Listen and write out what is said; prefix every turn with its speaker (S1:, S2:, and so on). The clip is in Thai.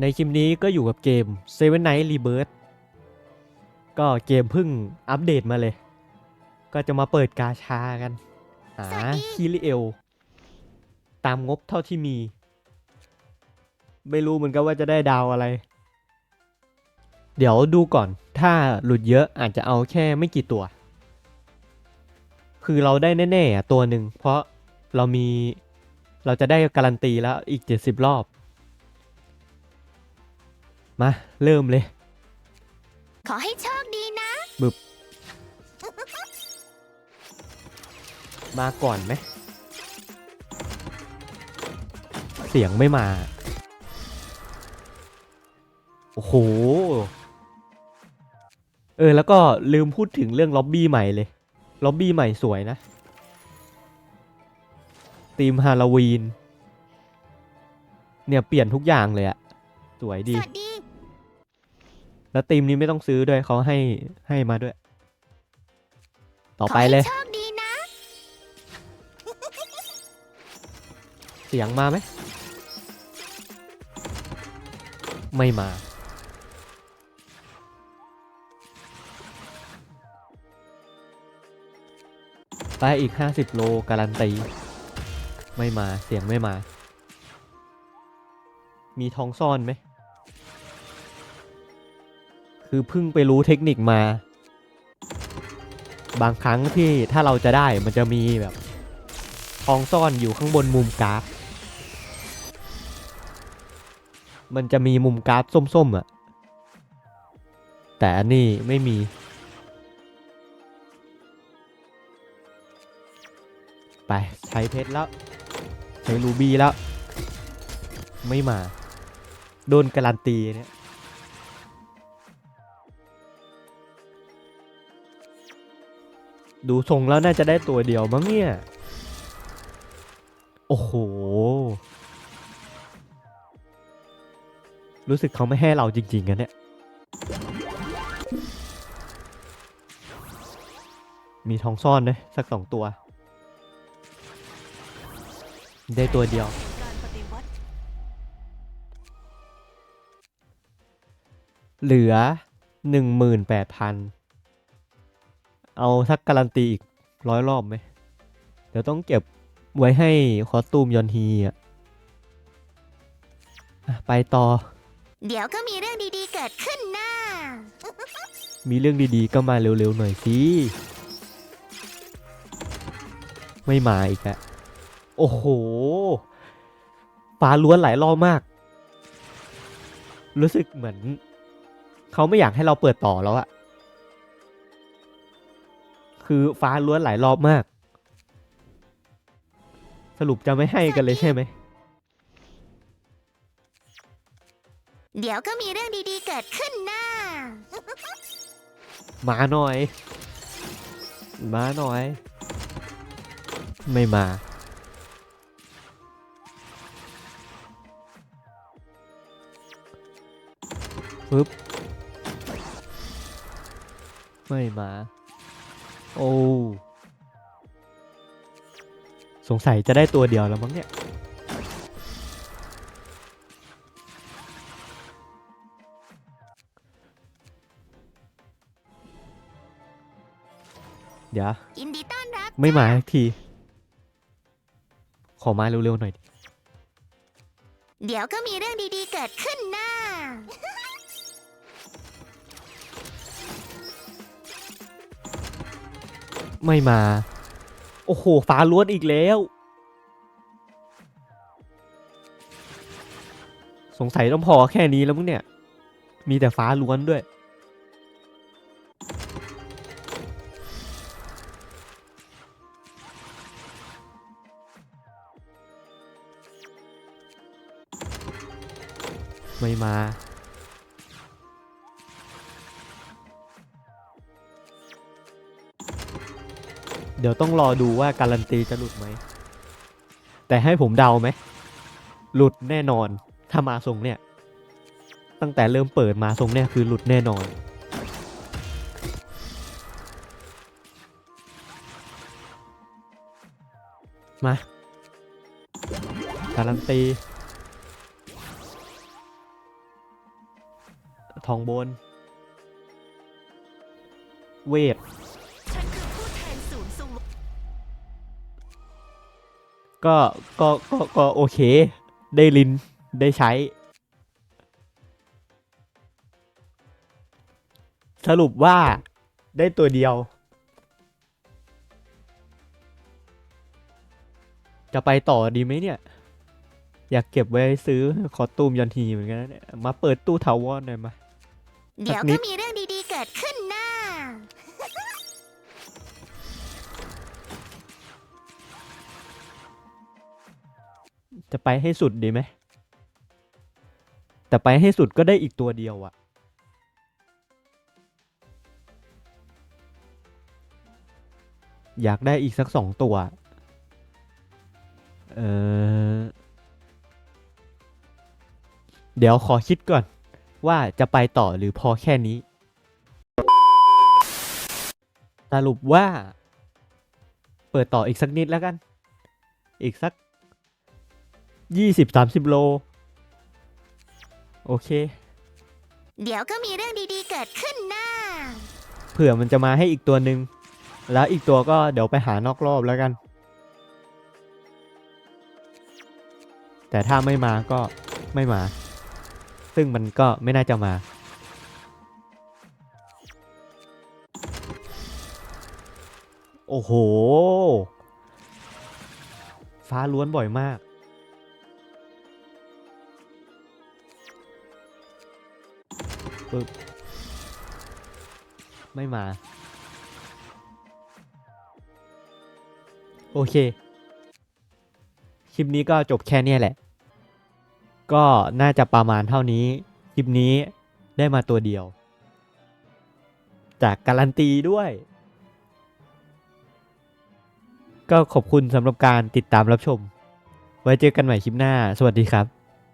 S1: ในคลิปนี้ก็อยู่กับเกม Seven Night Rebirth ก็เกมเพิ่งอัปเดตมาเลย ก็จะมาเปิดกาชากันหา
S2: สวัสดี
S1: คิริเอล ตามงบเท่าที่มี ไม่รู้เหมือนกันว่าจะได้ดาวอะไร เดี๋ยวดูก่อน ถ้าหลุดเยอะอาจจะเอาแค่ไม่กี่ตัว คือเราได้แน่ๆอะตัวหนึ่ง เพราะเรามีเราจะได้การันตีแล้วอีก 70 รอบ มา เริ่มเลย
S2: ขอให้โชคดีนะ
S1: มาก่อนไหม เสียงไม่มา โอ้โห เออ แล้วก็ลืมพูดถึงเรื่องล็อบบี้ใหม่เลย ล็อบบี้ใหม่สวยนะธีมฮาโลวีน เนี่ย เปลี่ยนทุกอย่างเลยอะสวย
S2: ส
S1: ดี
S2: วัสดี
S1: แล้วธีมนี้ไม่ต้องซื้อด้วยเขาให้ให้มาด้วย ต่อไปเลย
S2: ขอให้โชคดีนะ
S1: เสียงมาไหม ไม่มา ไปอีก 50 โลการันตี ไม่มาเสียงไม่มา มีทองซ่อนไหม คือเพิ่งไปรู้เทคนิคมา บางครั้งที่ถ้าเราจะได้มันจะมีแบบทองซ่อนอยู่ข้างบนมุมกราฟ มันจะมีมุมกราฟส้มๆอะ่ะ แต่อันนี่ไม่มี ไปใช้เพชรแล้ว ใช้รูบี้แล้ว ไม่มา โดนการันตีเนี่ย ดูทรงแล้วน่าจะได้ตัวเดียวมั้งเนี่ย โอ้โห รู้สึกเขาไม่ให้เราจริงๆกันเนี่ย มีทองซ่อนเลยสักสองตัว ได้ตัวเดียวเหลือหนึ่งหมื่นแปดพัน เอาสักการันตีอีกร้อยรอบไหม เดี๋ยวต้องเก็บไว้ให้คอสตูมยอนฮีอะอะไปต่อ
S2: เดี๋ยวก็มีเรื่องดีๆเกิดขึ้นนะ
S1: มีเรื่องดีๆก็มาเร็วๆหน่อยสิ ไม่มาอีกอะโอ้โหฟ้าล้วนหลายรอบมาก รู้สึกเหมือน เขาไม่อยากให้เราเปิดต่อแล้วอะ คือฟ้าล้วนหลายรอบมาก สรุปจะไม่ให้กันเลยใช่ไหม
S2: เดี๋ยวก็มีเรื่องดีๆเกิดขึ้นนะ
S1: มาหน่อย มาหน่อย ไม่มา ปึ๊บ ไม่มา โอ้ สงสัยจะได้ตัวเดียวแล้วมั้งเนี่ย เดี๋ยว
S2: ยินดีต้อนรับ
S1: ไม่มาสักที ขอมาเร็วๆหน่อยดิ
S2: เดี๋ยวก็มีเรื่องดีๆเกิดขึ้นนะ
S1: ไม่มา โอ้โหฟ้าล้วนอีกแล้ว สงสัยต้องพอแค่นี้แล้วมั้งเนี่ย มีแต่ฟ้าล้วนด้วย ไม่มา เดี๋ยวต้องรอดูว่าการันตีจะหลุดไหม แต่ให้ผมเดาไหม หลุดแน่นอน ถ้ามาทรงเนี่ย ตั้งแต่เริ่มเปิดมาทรงเนี่ยคือหลุดแน่นอน มา การันตี ทองบน เวท ก็ก็ก็ก็โอเค ได้ลินได้ใช้ สรุปว่าได้ตัวเดียว จะไปต่อดีไหมเนี่ย อยากเก็บไว้ซื้อคอตูมยันทีเหมือนกันนะเนี่ยมาเปิดตู้ทาวอนหน่อยมา
S2: เดี๋ยว
S1: ก็
S2: มีเรื่องดีๆเกิดขึ้น
S1: จะไปให้สุดดีไหม แต่ไปให้สุดก็ได้อีกตัวเดียวอะอยากได้อีกสักสองตัว เออ เดี๋ยวขอคิดก่อน ว่าจะไปต่อหรือพอแค่นี้ สรุปว่า เปิดต่ออีกสักนิดแล้วกัน อีกสัก ยี่สิบสามสิบโล โอเค
S2: เดี๋ยวก็มีเรื่องดีๆเกิดขึ้นนะ
S1: เผื่อมันจะมาให้อีกตัวหนึ่งแล้วอีกตัวก็เดี๋ยวไปหานอกรอบแล้วกัน แต่ถ้าไม่มาก็ไม่มา ซึ่งมันก็ไม่น่าจะมา โอ้โห ฟ้าล้วนบ่อยมาก ปึ๊บไม่มา โอเค คลิปนี้ก็จบแค่นี้แหละ ก็น่าจะประมาณเท่านี้ คลิปนี้ได้มาตัวเดียว จากการันตีด้วย ก็ขอบคุณสำหรับการติดตามรับชม ไว้เจอกันใหม่คลิปหน้า สวัสดีครับ